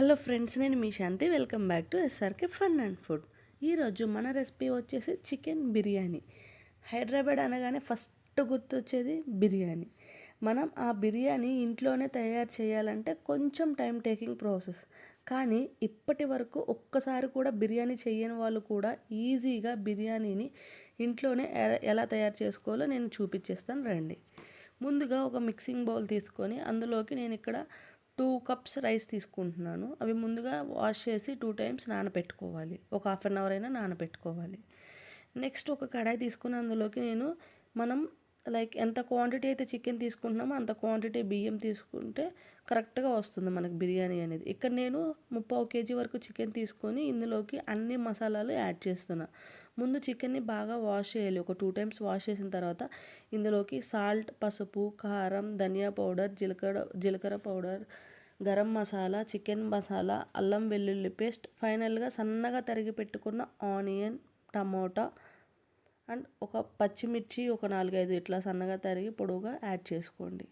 Hello friends నేను మీ Shanti. Welcome back to SRK fun and food. ఈరోజు మన recipe వచ్చేసి చికెన్ బిర్యానీ. హైదరాబాద్ అనగానే ఫస్ట్ గుర్తొచ్చేది బిర్యానీ. మనం ఆ బిర్యానీ ఇంట్లోనే తయారు చేయాలంటే కొంచెం టైం టేకింగ్ ప్రాసెస్. కానీ ఇప్పటి వరకు ఒక్కసారి కూడా బిర్యానీ చేయని వాళ్ళు కూడా ఈజీగా బిర్యానీని ఇంట్లోనే ఎలా తయారు చేసుకోవాలో నేను చూపించేస్తాను రండి. ముందుగా ఒక మిక్సింగ్ బౌల్ తీసుకొని అందులోకి నేను ఇక్కడ టూ కప్స్ రైస్ తీసుకుంటున్నాను. అవి ముందుగా వాష్ చేసి టూ టైమ్స్ నానబెట్టుకోవాలి. ఒక హాఫ్ అన్ అవర్ అయినా నానబెట్టుకోవాలి. నెక్స్ట్ ఒక కడాయి తీసుకుని అందులోకి నేను మనం లైక్ ఎంత క్వాంటిటీ అయితే చికెన్ తీసుకుంటున్నామో అంత క్వాంటిటీ బియ్యం తీసుకుంటే కరెక్ట్గా వస్తుంది మనకి బిర్యానీ అనేది. ఇక్కడ నేను ముప్పావు కేజీ వరకు చికెన్ తీసుకొని ఇందులోకి అన్ని మసాలాలు యాడ్ చేస్తున్నా. ముందు చికెన్ని బాగా వాష్ చేయాలి. ఒక టూ టైమ్స్ వాష్ చేసిన తర్వాత ఇందులోకి సాల్ట్ పసుపు కారం ధనియా పౌడర్ జీలకర్ర జీలకర్ర పౌడర్ గరం మసాలా చికెన్ మసాలా అల్లం వెల్లుల్లి పేస్ట్ ఫైనల్గా సన్నగా తరిగి పెట్టుకున్న ఆనియన్ టమోటా అండ్ ఒక పచ్చిమిర్చి ఒక నాలుగైదు ఇట్లా సన్నగా తరిగి పొడవుగా యాడ్ చేసుకోండి.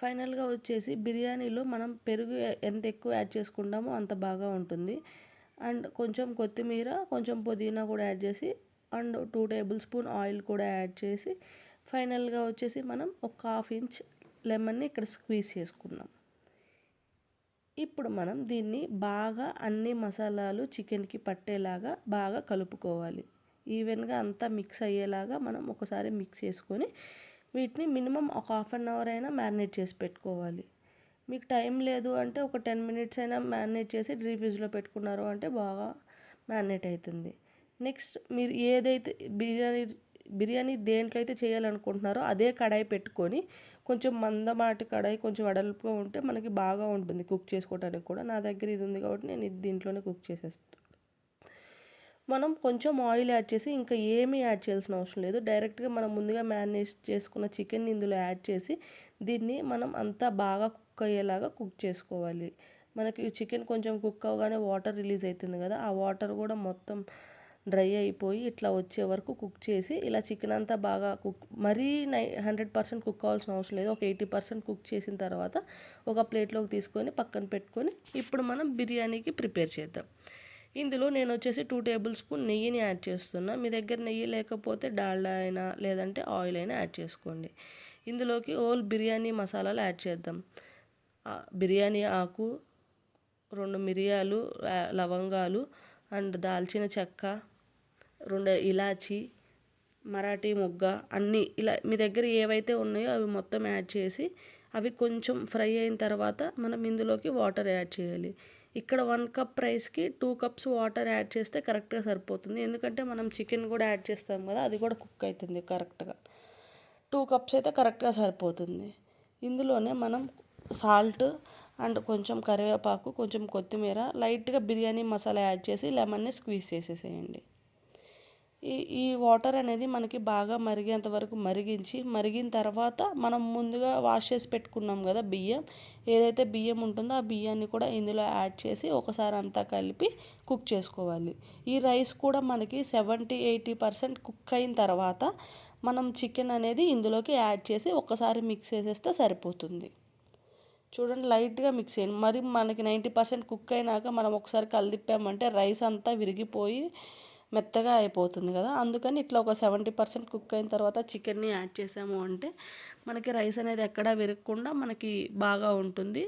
ఫైనల్గా వచ్చేసి బిర్యానీలో మనం పెరుగు ఎంత ఎక్కువ యాడ్ చేసుకుంటామో అంత బాగా ఉంటుంది. అండ్ కొంచెం కొత్తిమీర కొంచెం పుదీనా కూడా యాడ్ చేసి and two tablespoon oil కూడా యాడ్ చేసి ఫైనల్గా వచ్చేసి మనం ఒక హాఫ్ ఇంచ్ లెమన్ని ఇక్కడ స్క్వీజ్ చేసుకుందాం. ఇప్పుడు మనం దీన్ని బాగా అన్ని మసాలాలు చికెన్కి పట్టేలాగా బాగా కలుపుకోవాలి. ఈవెన్గా అంతా మిక్స్ అయ్యేలాగా మనం ఒకసారి మిక్స్ చేసుకొని వీటిని మినిమం ఒక హాఫ్ అన్ అవర్ అయినా మ్యారినేట్ చేసి పెట్టుకోవాలి. మీకు టైం లేదు అంటే ఒక టెన్ మినిట్స్ అయినా మ్యారినేట్ చేసి డ్రీ ఫ్రిడ్జ్లో పెట్టుకున్నారు అంటే బాగా మ్యారినేట్ అవుతుంది నెక్స్ట్ మీరు ఏదైతే బిర్యానీ బిర్యానీ దేంట్లో అయితే చేయాలనుకుంటున్నారో అదే కడాయి పెట్టుకొని కొంచెం మందమాటి కడాయి కొంచెం అడల్పుగా ఉంటే మనకి బాగా ఉంటుంది కుక్ చేసుకోవడానికి కూడా. నా దగ్గర ఇది ఉంది కాబట్టి నేను ఇది దీంట్లోనే కుక్ చేసేస్తాను మనం కొంచెం ఆయిల్ యాడ్ చేసి ఇంకా ఏమీ యాడ్ చేయాల్సిన అవసరం లేదు. డైరెక్ట్గా మనం ముందుగా మ్యారినేట్ చేసుకున్న చికెన్ ఇందులో యాడ్ చేసి దీన్ని మనం అంతా బాగా కుక్ అయ్యేలాగా కుక్ చేసుకోవాలి. మనకి చికెన్ కొంచెం కుక్ అవగానే వాటర్ రిలీజ్ అవుతుంది కదా ఆ వాటర్ కూడా మొత్తం డ్రై అయిపోయి ఇట్లా వచ్చే వరకు కుక్ చేసి ఇలా చికెన్ అంతా బాగా కుక్ మరీ నై హండ్రెడ్ పర్సెంట్ కుక్ అవ్వాల్సిన అవసరం లేదు. ఒక ఎయిటీ పర్సెంట్ కుక్ చేసిన తర్వాత ఒక ప్లేట్లోకి తీసుకొని పక్కన పెట్టుకొని ఇప్పుడు మనం బిర్యానీకి ప్రిపేర్ చేద్దాం. ఇందులో నేను వచ్చేసి టూ టేబుల్ స్పూన్ నెయ్యిని యాడ్ చేస్తున్నా. మీ దగ్గర నెయ్యి లేకపోతే డాల్డా అయినా లేదంటే ఆయిల్ అయినా యాడ్ చేసుకోండి. ఇందులోకి ఓల్ బిర్యానీ మసాలాలు యాడ్ చేద్దాం. బిర్యానీ ఆకు రెండు మిరియాలు లవంగాలు అండ్ దాల్చిన చెక్క రెండు ఇలాచి మరాఠీ మొగ్గ అన్నీ ఇలా మీ దగ్గర ఏవైతే ఉన్నాయో అవి మొత్తం యాడ్ చేసి అవి కొంచెం ఫ్రై అయిన తర్వాత మనం ఇందులోకి వాటర్ యాడ్ చేయాలి. ఇక్కడ వన్ కప్ రైస్కి టూ కప్స్ వాటర్ యాడ్ చేస్తే కరెక్ట్గా సరిపోతుంది. ఎందుకంటే మనం చికెన్ కూడా యాడ్ చేస్తాం కదా అది కూడా కుక్ అవుతుంది కరెక్ట్గా. టూ కప్స్ అయితే కరెక్ట్గా సరిపోతుంది. ఇందులోనే మనం సాల్ట్ అండ్ కొంచెం కరివేపాకు కొంచెం కొత్తిమీర లైట్గా బిర్యానీ మసాలా యాడ్ చేసి లెమన్ని స్క్వీజ్ చేసేసేయండి. ఈ ఈ వాటర్ అనేది మనకి బాగా మరిగేంత వరకు మరిగించి మరిగిన తర్వాత మనం ముందుగా వాష్ చేసి పెట్టుకున్నాం కదా బియ్యం. ఏదైతే బియ్యం ఉంటుందో ఆ బియ్యాన్ని కూడా ఇందులో యాడ్ చేసి ఒకసారి అంతా కలిపి కుక్ చేసుకోవాలి. ఈ రైస్ కూడా మనకి సెవెంటీ ఎయిటీ పర్సెంట్ కుక్ అయిన తర్వాత మనం చికెన్ అనేది ఇందులోకి యాడ్ చేసి ఒకసారి మిక్స్ చేసేస్తే సరిపోతుంది. చూడండి లైట్గా మిక్స్ చేయండి. మరి మనకి నైంటీ పర్సెంట్ కుక్ అయినాక మనం ఒకసారి కలిదిప్పామంటే రైస్ అంతా విరిగిపోయి మెత్తగా అయిపోతుంది కదా. అందుకని ఇట్లా ఒక సెవెంటీ పర్సెంట్ కుక్ అయిన తర్వాత చికెన్ని యాడ్ చేసాము అంటే మనకి రైస్ అనేది ఎక్కడా విరగకుండా మనకి బాగా ఉంటుంది.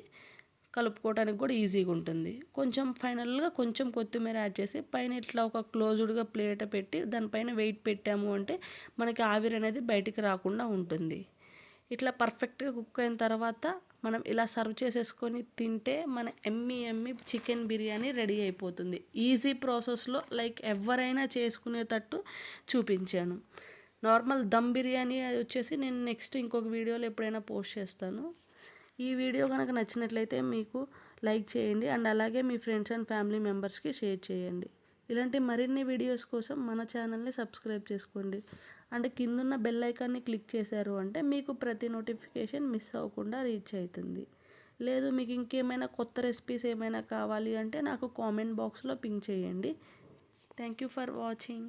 కలుపుకోవడానికి కూడా ఈజీగా ఉంటుంది. కొంచెం ఫైనల్గా కొంచెం కొత్తిమీర యాడ్ చేసి పైన ఇట్లా ఒక క్లోజ్డ్గా ప్లేట్ పెట్టి దానిపైన వెయిట్ పెట్టాము అంటే మనకి ఆవిరి అనేది బయటికి రాకుండా ఉంటుంది. ఇట్లా పర్ఫెక్ట్గా కుక్ అయిన తర్వాత మనం ఇలా సర్వ్ చేసేసుకొని తింటే మన ఎమ్మి ఎమ్మి చికెన్ బిర్యానీ రెడీ అయిపోతుంది. ఈజీ ప్రాసెస్లో లైక్ ఎవరైనా చేసుకునేటట్టు చూపించాను. నార్మల్ దమ్ బిర్యానీ అది వచ్చేసి నేను నెక్స్ట్ ఇంకొక వీడియోలో ఎప్పుడైనా పోస్ట్ చేస్తాను. ఈ వీడియో కనుక నచ్చినట్లయితే మీకు లైక్ చేయండి అండ్ అలాగే మీ ఫ్రెండ్స్ అండ్ ఫ్యామిలీ మెంబర్స్కి షేర్ చేయండి. ఇలాంటి మరిన్ని వీడియోస్ కోసం మన ఛానల్ని సబ్స్క్రైబ్ చేసుకోండి. అంటే కిందున్న బెల్ ఐకాన్ని క్లిక్ చేశారు అంటే మీకు ప్రతి నోటిఫికేషన్ మిస్ అవ్వకుండా రీచ్ అవుతుంది. లేదు మీకు ఇంకేమైనా కొత్త రెసిపీస్ ఏమైనా కావాలి అంటే నాకు కామెంట్ బాక్స్లో పింక్ చేయండి. Thank you for watching